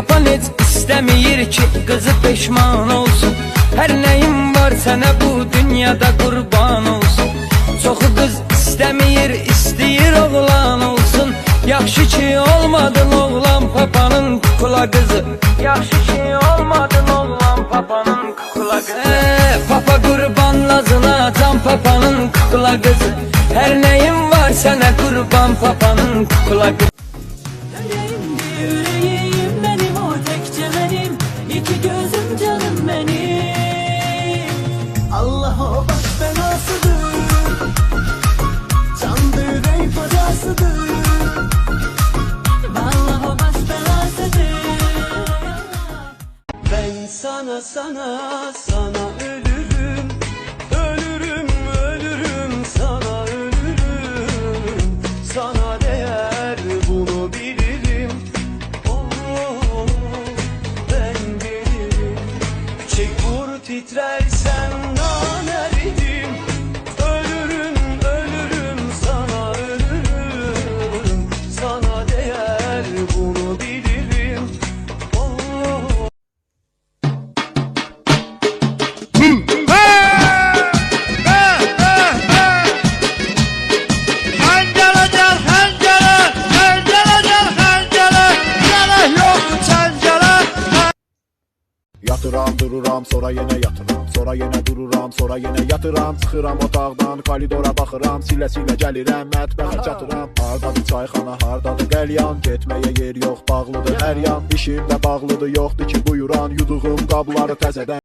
Papan heç istəmir ki qızı peşman olsun. Hər nəyim var sənə bu dünyada qurban olsun. Çoxu qız istəmir, istəyir oğlan olsun. Yaxşı ki olmadın oğlan papanın kukula qızı Yaxşı ki olmadın oğlan papanın kukula qızı ee, Papa qurban lazına can papanın kukula qızı Hər nəyim var sənə qurban papanın kukula qızı sana sana sana ölürüm. Ölürüm ölürüm sana ölürüm. Sana değer bunu bilirim. Oh ben gelirim Çek vur titrersen Yatıram dururam sonra yenə yatıram. Sonra yenə dururam sonra yenə yatıram. Çıxıram otaqdan koridora baxıram. Silə silə gəlirəm mətbəxə çatıram. Hardadır çayxana hardadır qəlyan? Getməyə yer yox bağlıdır hər yan. İşim də bağlıdır yoxdur ki buyuran. Yuduğum qabları təzədən